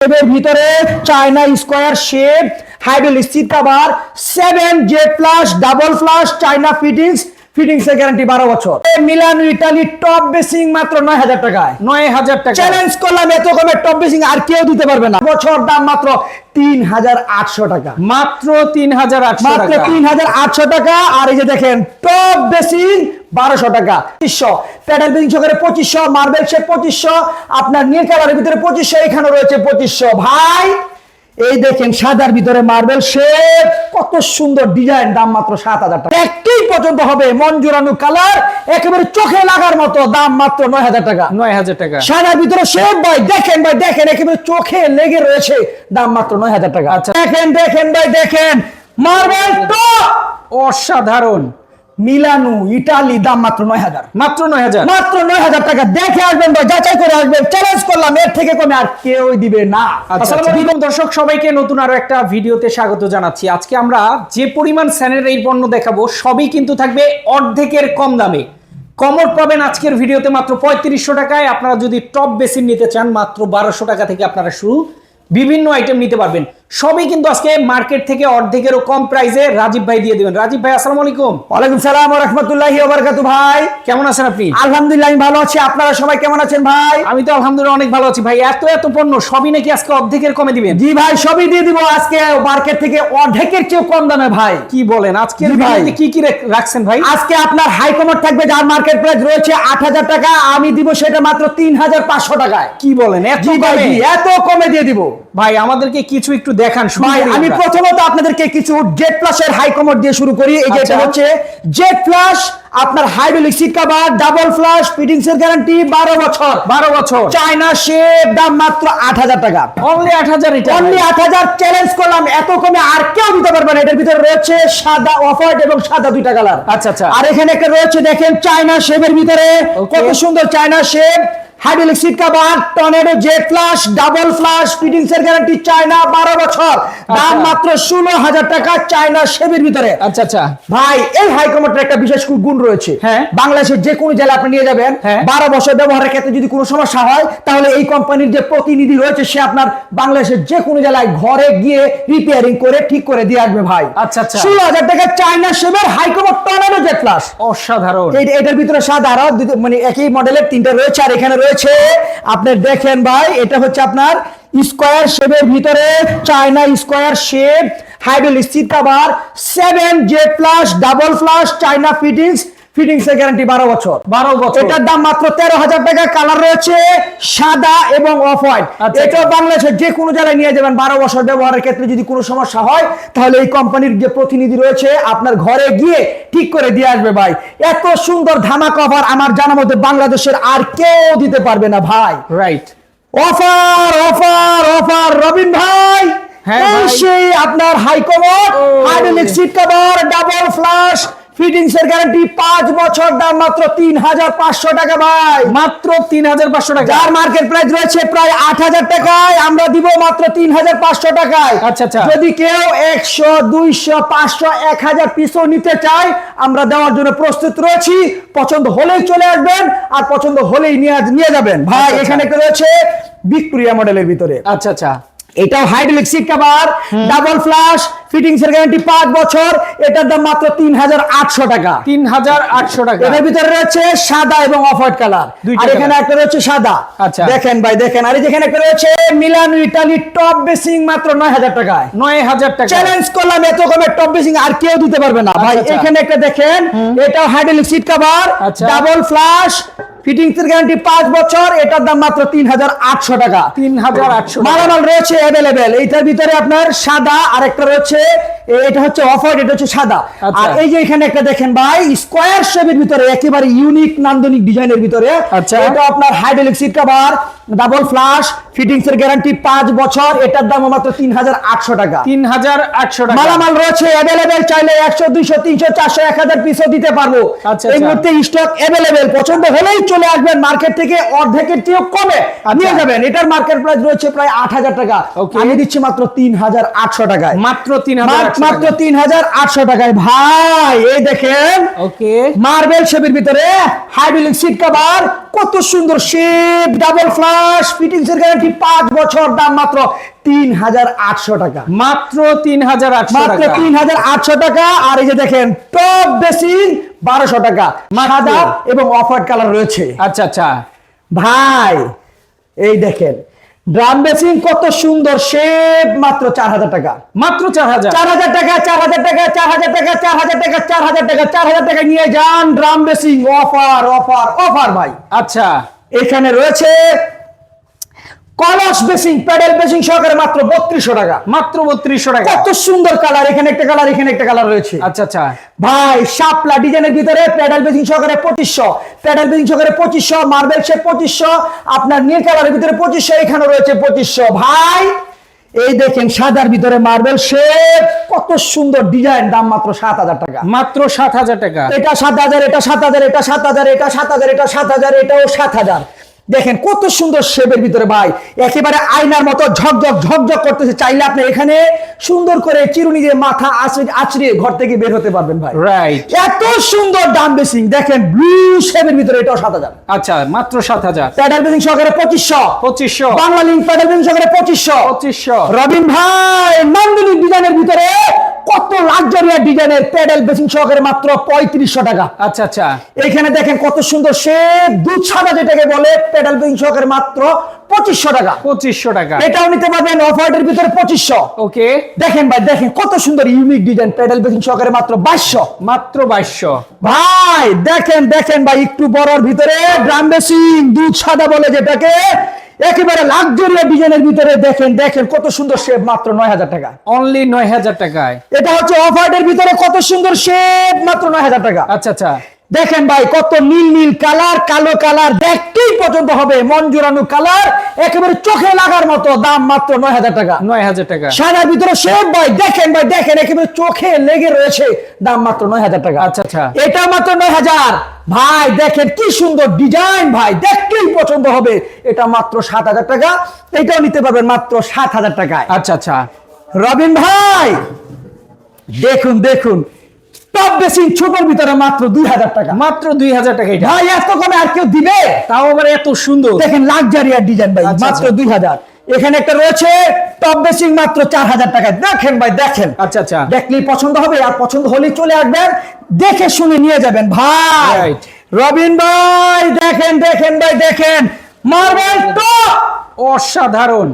এর ভিতরে China square shape hydraulic seat cover seven Z plus double flush China fittings fittings এর guarantee বারো বছর। মিলান ইটালি টপ বেসিং মাত্র নয় হাজার টাকায়। নয় হাজার টাকা চ্যালেঞ্জ করলাম এত কমে টপ বেসিং আর কেউ দিতে পারবে না। বছর দাম মাত্র তিন হাজার আটশো টাকা। মাত্র তিন হাজার আটশো মাত্র টাকা। তিন হাজার আটশো টাকা। আর এই যে দেখেন টপ বেসিং বারোশো টাকা পঁচিশশো প্যাডেল বেসিং সহকারে পঁচিশশো মার্বেল সে পঁচিশশো। আপনার নীল কালারের ভিতরে পঁচিশশো এখানে রয়েছে পঁচিশশো। ভাই এই দেখেন সাদার ভিতরে মার্বেল শেপ কত সুন্দর ডিজাইন দাম মাত্র সাত হাজার টাকা। একই পর্যন্ত হবে জোড়ানো কালার একেবারে চোখে লাগার মতো দাম মাত্র নয় হাজার টাকা। নয় হাজার টাকা। সাদার ভিতরে শেপ ভাই দেখেন ভাই দেখেন একেবারে চোখে লেগে রয়েছে দাম মাত্র নয় হাজার টাকা। আচ্ছা। দেখেন দেখেন ভাই দেখেন মার্বেল তো অসাধারণ। মিলানু ইটালি দাম মাত্র নয় হাজার। মাত্র নয় হাজার? মাত্র নয় হাজার টাকা। দেখে আসবেন ভাই যাচাই করে আসবেন। চ্যালেঞ্জ করলাম এর থেকে কমে আর কেউ দিবে না। আসসালামু আসসালামু দর্শক সবাইকে নতুন আরও একটা ভিডিওতে স্বাগত জানাচ্ছি। আজকে আমরা যে পরিমাণ স্যানিটারি পণ্য দেখাবো সবই কিন্তু থাকবে অর্ধেকের কম দামে। কমর পাবেন আজকের ভিডিওতে মাত্র পঁয়ত্রিশশো টাকায়। আপনারা যদি টপ বেসিন নিতে চান মাত্র বারোশো টাকা থেকে আপনারা শুরু বিভিন্ন আইটেম নিতে পারবেন। সবই কিন্তু আজকে মার্কেট থেকে অর্ধেকেরও কম প্রাইসে রাজীব ভাই দিয়ে দিবেন। রাজীব ভাই আসসালামু আলাইকুম। ওয়ালাইকুম সালাম রহমতুল্লাহি ওবারকাতু ভাই কেমন আছেন আপনি? আলহামদুলিল্লাহ আমি ভালো আছি। আপনারা সবাই কেমন আছেন ভাই? আমি তো আলহামদুলিল্লাহ অনেক ভালো আছি ভাই। এত এত পণ্য সবই নাকি আজকে অর্ধেকের কমে দিবেন? জি ভাই সবই দিয়ে দিব। আজকে মার্কেট থেকে অর্ধেকের চেয়েও কম দামে ভাই। কি বলেন? আজকে ভাই। কি কি রাখছেন ভাই? আজকে আপনার হাই কমার থাকবে যার মার্কেট প্রাইস রয়েছে আট হাজার টাকা। আমি দিব সেটা মাত্র তিন হাজার পাঁচশো টাকায়। কি বলেন? এত কমে? এত কমে দিয়ে দিব। ভাই আমাদেরকে কিছু একটু দেখান আমি প্রথমত আপনাদেরকে কিছু জেড প্লাস এর হাই কমার দিয়ে শুরু করি। এই যেটা আচ্ছা। হচ্ছে প্লাস আপনার hydraulic seat cover double flush fittings এর গ্যারান্টি বারো বছর। বারো বছর। চায়না শেপ দাম মাত্র আট হাজার টাকা। অনলি আট হাজার এটা অনলি আট হাজার চ্যালেঞ্জ করলাম। এত কমে আর কেউ দিতে পারবে না। এটার ভিতরে রয়েছে সাদা অফ হোয়াইট এবং সাদা দুইটা কালার আচ্ছা, আচ্ছা। আর এখানে একটা রয়েছে দেখেন চায়না শেপের ভিতরে। কত সুন্দর China shape hydraulic seat cover tornado jet flush double flush fittings এর গ্যারান্টি চায়না বারো বছর দাম আচ্ছা। মাত্র ষোলো হাজার টাকা চায়না ভিতরে আচ্ছা আচ্ছা ভাই এই একটা বিশেষ গুণ রয়েছে হ্যাঁ। বাংলাদেশের যে কোনো জেলা আপনি নিয়ে যাবেন হ্যাঁ। বারো বছর ব্যবহারের ক্ষেত্রে যদি কোনো সমস্যা হয় তাহলে এই কোম্পানির যে প্রতিনিধি রয়েছে সে আপনার বাংলাদেশের যে কোনো জেলায় ঘরে গিয়ে রিপেয়ারিং করে ঠিক করে দিয়ে আসবে ভাই আচ্ছা, আচ্ছা। ষোলো হাজার টাকা চায়না শেপের হাই কমার্ট টর্নেডো জেট প্লাস অসাধারণ এটার ভিতরে সাদা আরও মানে একই মডেলের তিনটা রয়েছে আর এখানে রয়েছে আপনার দেখেন ভাই, এটা হচ্ছে আপনার স্কোয়ার শেপের ভিতরে China square shape hydraulic seat seven J plus double flush China fittings fittings এর গ্যারান্টি বারো বছর। বারো বছর। এটার দাম মাত্র তেরো হাজার টাকা। কালার রয়েছে সাদা এবং অফ হোয়াইট আচ্ছা, এটা বাংলাদেশের যে কোনো জায়গায় নিয়ে যাবেন। বারো বছর ব্যবহারের ক্ষেত্রে যদি কোনো সমস্যা হয় তাহলে এই কোম্পানির যে প্রতিনিধি রয়েছে আপনার ঘরে গিয়ে ঠিক করে দিয়ে আসবে ভাই। এত সুন্দর ধামা কভার আমার জানা মধ্যে বাংলাদেশের আর কেউ দিতে পারবে না ভাই। Right offer offer offer Robin ভাই। হ্যাঁ ভাই। সেই আপনার high cover hydraulic seat cover double flush fittings এর গ্যারান্টি পাঁচ বছর দাম মাত্র তিন হাজার পাঁচশো টাকা ভাই। মাত্র তিন হাজার পাঁচশো টাকা। যার মার্কেট প্রাইস রয়েছে প্রায় আট হাজার টাকায় আমরা দিব মাত্র তিন হাজার পাঁচশো টাকায়। আচ্ছা, আচ্ছা। যদি কেউ একশো দুইশো পাঁচশো এক হাজার পিসও নিতে চায় আমরা দেওয়ার জন্য প্রস্তুত রয়েছি। পছন্দ হলেই চলে আসবেন আর পছন্দ হলেই নিয়ে নিয়ে যাবেন। ভাই আচ্ছা, আচ্ছা। এখানে রয়েছে বিক্রিয়া মডেলের ভিতরে। আচ্ছা আচ্ছা। এটাও hydraulic seat cover double flush fittings এর গ্যারান্টি পাঁচ বছর এটার দাম মাত্র তিন হাজার আটশো টাকা। তিন হাজার আটশো টাকা। এটার ভিতরে রয়েছে সাদা এবং অফ হোয়াইট কালার আর এখানে একটা রয়েছে সাদা। আচ্ছা। দেখেন ভাই দেখেন। আর এই যেখানে একটা রয়েছে মিলান ইটালি টপ বেসিং মাত্র নয় হাজার টাকায়। নয় হাজার টাকা। চ্যালেঞ্জ করলাম এত কমে টপ বেসিং আর কেউ দিতে পারবে না। ভাই আচ্ছা। এখানে একটা দেখেন এটাও হাইড্রোলিক সিট কভার আচ্ছা। ডাবল ফ্লাশ ফিটিংস এর গ্যারান্টি পাঁচ বছর এটার দাম মাত্র তিন হাজার আটশো টাকা। তিন হাজার আটশো মালামাল রয়েছে অ্যাভেলেবেল এইটার ভিতরে আপনার সাদা আর একটা রয়েছে এটা হচ্ছে অফ হোয়াইট এটা হচ্ছে সাদা আচ্ছা। আর এই যে এখানে একটা দেখেন ভাই স্কোয়ার শেপের ভিতরে একেবারে ইউনিক নান্দনিক ডিজাইনের ভিতরে আচ্ছা। এটা আপনার hydraulic seat cover double flush fittings এর গ্যারান্টি পাঁচ বছর এটার দাম মাত্র তিন হাজার আটশো টাকা তিন হাজার আটশো টাকা মালামাল রয়েছে অ্যাভেলেবেল চাইলে একশো দুইশো তিনশো চারশো এক হাজার পিসও দিতে পারব আচ্ছা, এই। মুহূর্তে স্টক অ্যাভেলেবেল পছন্দ হলেই চলে আসবেন মার্কেট থেকে অর্ধেকের চেয়েও কমে। নিয়ে যাবেন এটার মার্কেট প্রাইস রয়েছে প্রায় আট হাজার টাকা Okay. আমি দিচ্ছি মাত্র তিন হাজার আটশো টাকায় মাত্র তিন হাজার মাত্র তিন হাজার আটশো টাকায়। ভাই এই দেখেন ওকে। মার্বেল শেপের ভিতরে হাইড্রোলিক সিট কভার কত সুন্দর শেপ ডাবল ফ্লাশ ফিটিংস এর গ্যারান্টি পাঁচ বছর দাম মাত্র তিন হাজার আটশো টাকা। মাত্র তিন হাজার আটশো মাত্র তিন হাজার আটশো টাকা আর এই যে দেখেন টপ বেসিং বারোশো টাকা। সাদা এবং অফার কালার রয়েছে। আচ্ছা আচ্ছা। ভাই এই দেখেন ড্রাম বেসিং কত সুন্দর শেপ মাত্র চার হাজার টাকা। মাত্র চার হাজার? চার হাজার টাকা চার হাজার টাকা চার হাজার টাকা চার হাজার টাকা চার হাজার টাকা চার হাজার টাকা নিয়ে যান drum basin offer offer offer ভাই। আচ্ছা। এখানে রয়েছে কলস বেসিং প্যাডেল বেসিং সহকারে মাত্র বত্রিশশো টাকা। মাত্র বত্রিশশো টাকা। কত সুন্দর কালার এখানে একটা কালার এখানে একটা কালার রয়েছে। আচ্ছা আচ্ছা। ভাই শাপলা ডিজাইনের ভিতরে প্যাডেল বেসিং সহকারে পঁচিশশো প্যাডেল বেসিং সহকারে পঁচিশশো মার্বেল শেপ পঁচিশশো আপনার নীল কালারের ভিতরে পঁচিশশো এখানে রয়েছে পঁচিশশো। ভাই এই দেখেন সাদার ভিতরে মার্বেল শেপ কত সুন্দর ডিজাইন দাম মাত্র সাত হাজার টাকা। মাত্র সাত হাজার টাকা। এটা সাত হাজার এটা সাত হাজার এটা সাত হাজার এটা সাত হাজার এটা সাত হাজার এটাও সাত হাজার। দেখেন কত সুন্দর শেপের ভিতরে ভাই একেবারে আয়নার মতো ঝকঝক ঝকঝক করতেছে। চাইলে আপনি এখানে সুন্দর করে চিরুনি দিয়ে মাথা আছড়ে আছড়িয়ে ঘর থেকে বের হতে পারবেন ভাই। রাইট এত সুন্দর দাম বেসিং দেখেন ব্লু শেপের ভিতরে এটাও সাত হাজার। আচ্ছা মাত্র সাত হাজার। প্যাডাল বেসিং সহকারে পঁচিশশো। পঁচিশশো। বাংলা লিঙ্ক প্যাডাল বেসিং সহকারে পঁচিশশো। পঁচিশশো। রবিন ভাই নন্দিনী ডিজাইনের ভিতরে লাক্সারিয়ার ডিজাইনের প্যাডেল বেসিং সহকারে মাত্র পঁয়ত্রিশশো টাকা। আচ্ছা আচ্ছা। এখানে দেখেন কত সুন্দর সে দুধ সাদা যেটাকে বলে পেডাল বেসিং সহকারে মাত্র পঁচিশশো টাকা। পঁচিশশো টাকা। এটাও নিতে পারবেন অফারের ভিতরে পঁচিশশো। ওকে। দেখেন ভাই দেখেন কত সুন্দর ইউনিক ডিজাইন পেডাল বেসিং সহকারে মাত্র বাইশশো। মাত্র বাইশশো। ভাই দেখেন দেখেন ভাই একটু বড়র ভিতরে ড্রাম বেসিং দুধ সাদা বলে যেটাকে একেবারে লাক্সারিয়া ডিজাইনের ভিতরে দেখেন দেখেন কত সুন্দর শেপ মাত্র নয় হাজার টাকা। অনলি নয় হাজার টাকায়। এটা হচ্ছে অফারের ভিতরে কত সুন্দর শেপ মাত্র নয় হাজার টাকা। আচ্ছা আচ্ছা। দেখেন ভাই কত নীল নীল কালার কালো কালার দেখতেই পছন্দ হবে মন জোড়ানো কালার একেবারে চোখে লাগার মতো দাম মাত্র নয় হাজার টাকা। নয় হাজার টাকা। সাদার ভিতরে শেপ ভাই দেখেন ভাই দেখেন একেবারে চোখে লেগে রয়েছে দাম মাত্র নয় হাজার টাকা। আচ্ছা, আচ্ছা। এটা মাত্র নয় হাজার। ভাই দেখেন কি সুন্দর ডিজাইন ভাই দেখতেই পছন্দ হবে। এটা মাত্র সাত হাজার টাকা এটাও নিতে পারবেন মাত্র সাত হাজার টাকায়। আচ্ছা আচ্ছা। রবিন ভাই দেখুন দেখুন টপ বেসিং ছোটর ভিতরে মাত্র দুই হাজার টাকা। মাত্র দুই হাজার টাকা ভাই এত কমে আর কেউ দিবে? তাও আবার এত সুন্দর। দেখেন লাক্সারিয়ার ডিজাইন ভাই আচ্ছা, মাত্র আচ্ছা। দুই হাজার। এখানে একটা রয়েছে টপ বেসিং মাত্র চার হাজার টাকায়। দেখেন ভাই দেখেন। আচ্ছা আচ্ছা। দেখলেই পছন্দ হবে আর পছন্দ হলেই চলে আসবেন। দেখে শুনে নিয়ে যাবেন ভাই. রবিন ভাই দেখেন দেখেন ভাই দেখেন। মার্বেল টপ অসাধারণ।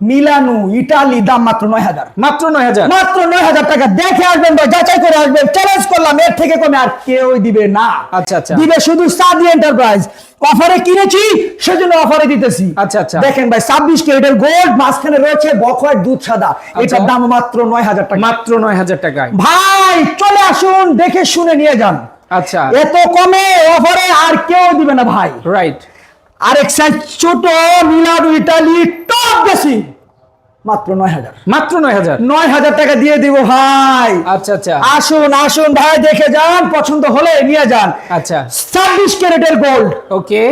মিলানু ইটালি দাম মাত্র নয় হাজার। মাত্র নয় হাজার? মাত্র নয় হাজার টাকা। দেখে আসবেন ভাই যাচাই করে আসবেন। চ্যালেঞ্জ করলাম এর থেকে কমে আর কেউ দিবে না। আচ্ছা, আচ্ছা। দিবে শুধু সাদি এন্টারপ্রাইজ অফারে কিনেছি সেজন্য অফারে দিতেছি। আচ্ছা, আচ্ছা। দেখেন ভাই ছাব্বিশ গোল্ড মাঝখানে রয়েছে দুধ সাদা। এটার দাম মাত্র নয় হাজার টাকা। মাত্র নয় হাজার টাকায়। ভাই চলে আসুন দেখে শুনে নিয়ে যান। আচ্ছা। এত কমে অফারে আর কেউ দিবে না ভাই। রাইট আরেক সাইজ ছোট মিলানু ইটালি টপ বেশি। মাত্র নয় হাজার। মাত্র নয় হাজার? নয় হাজার টাকা দিয়ে দিব ভাই। আচ্ছা আচ্ছা। আসুন আসুন ভাই দেখে যান পছন্দ হলে নিয়ে যান। আচ্ছা। ছাব্বিশ ক্যারেটের গোল্ড ওকে।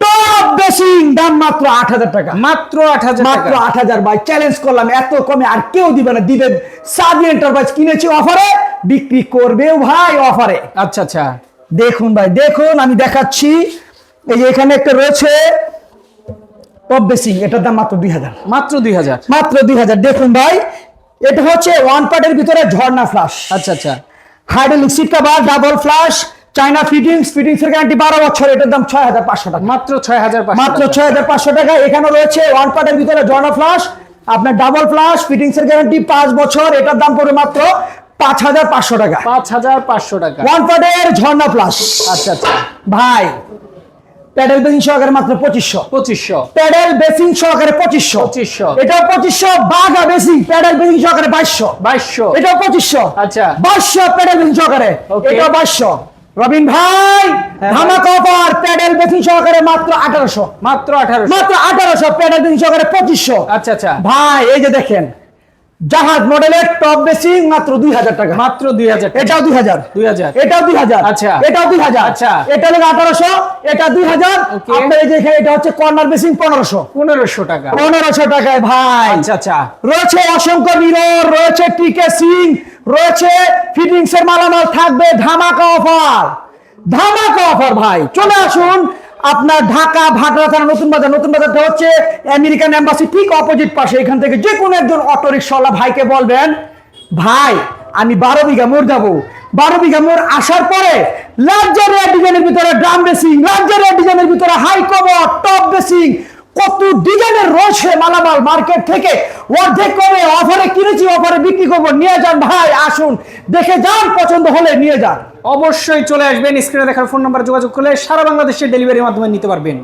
টপ বেসিং দাম মাত্র আট হাজার টাকা। মাত্র আট হাজার মাত্র আট হাজার ভাই চ্যালেঞ্জ করলাম এত কমে আর কেউ দিবে না। দিবে সাদি এন্টারপ্রাইজ কিনেছি অফারে বিক্রি করবেও ভাই অফারে আচ্ছা আচ্ছা। দেখুন ভাই দেখুন আমি দেখাচ্ছি। এই যে এখানে একটা রয়েছে টপ বেসিং এটার দাম মাত্র দুই হাজার। মাত্র দুই হাজার? মাত্র দুই হাজার। দেখুন ভাই এটা হচ্ছে ওয়ান পার্টের ভিতরে ঝর্ণা ফ্লাশ আচ্ছা আচ্ছা। Hydraulic seat cover double flush China fittings fittings এর গ্যারান্টি বারো বছর এটার দাম ছয় হাজার পাঁচশো টাকা। মাত্র ছয় হাজার মাত্র ছয় হাজার পাঁচশো টাকা। এখানে রয়েছে ওয়ান পার্টের ভিতরে জর্না ফ্লাশ আপনার ডাবল ফ্লাশ ফিটিংস এর গ্যারান্টি পাঁচ বছর এটার দাম পড়বে মাত্র পাঁচ হাজার পাঁচশো টাকা। পাঁচ হাজার পাঁচশো টাকা। ওয়ান পার্টের ঝর্ণা ফ্লাশ আচ্ছা আচ্ছা। ভাই প্যাডেল বেসিং সহকারে মাত্র পঁচিশশো। পঁচিশশো। প্যাডেল বেসিং সহকারে পঁচিশশো। 2500 এটাও পঁচিশশো বাঘা বেসিং প্যাডেল বেসিং সহকারে বাইশশো। বাইশশো। এটাও পঁচিশশো। আচ্ছা। বাইশশো প্যাডেল বেসিং সহকারে. এটাও বাইশশো। রবিন ভাই হ্যাঁ, ধামাকা অফার প্যাডেল বেসিং সহকারে মাত্র আঠারোশো। মাত্র আঠারোশো। মাত্র আঠারোশো প্যাডেল বেসিং সহকারে পঁচিশশো। আচ্ছা আচ্ছা। ভাই এই যে দেখেন জাহাজ মডেলের টপ বেসিং মাত্র দুই হাজার টাকা। মাত্র দুই হাজার এটাও দুই হাজার। দুই হাজার। এটাও দুই হাজার। আচ্ছা। এটাও দুই হাজার। আচ্ছা। এটা হলো আঠারোশো এটা দুই হাজার। আপনার এই যে এটা হচ্ছে কর্নার বেসিং পনেরোশো। পনেরোশো টাকা। পনেরোশো টাকায় ভাই। আচ্ছা আচ্ছা। রয়েছে অসংখ্য মিরর রয়েছে টিকে সিং রয়েছে ফিটিংস এর মালামাল থাকবে ধামাকা অফার ধামাকা অফার ভাই। চলে আসুন আপনার ঢাকা ভাগড়া থানা, নতুন বাজার, নতুন বাজারটা হচ্ছে আমেরিকান এম্বাসি ঠিক অপোজিট পাশে। এখান থেকে যে কোনো একজন অটো রিক্সাওয়ালা ভাইকে বলবেন, ভাই, আমি বারো বিঘা মোড় যাব। বারো বিঘা মোড় আসার পরে লাক্সারিয়া ডিজাইনের ভিতরে ড্রাম বেসিং লাক্সারিয়া ডিজাইনের ভিতরে হাই কভার টপ বেসিং কত ডিজাইনের রয়েছে মালামাল মার্কেট থেকে? অর্ধেক কমে অফারে কিনেছি অফারে বিক্রি করব। নিয়ে যান ভাই, আসুন। দেখে যান, পছন্দ হলে নিয়ে যান। অবশ্যই চলে আসবেন। স্ক্রিনে দেখার ফোন নাম্বার যোগাযোগ করলে সারা বাংলাদেশের ডেলিভারির মাধ্যমে নিতে পারবেন।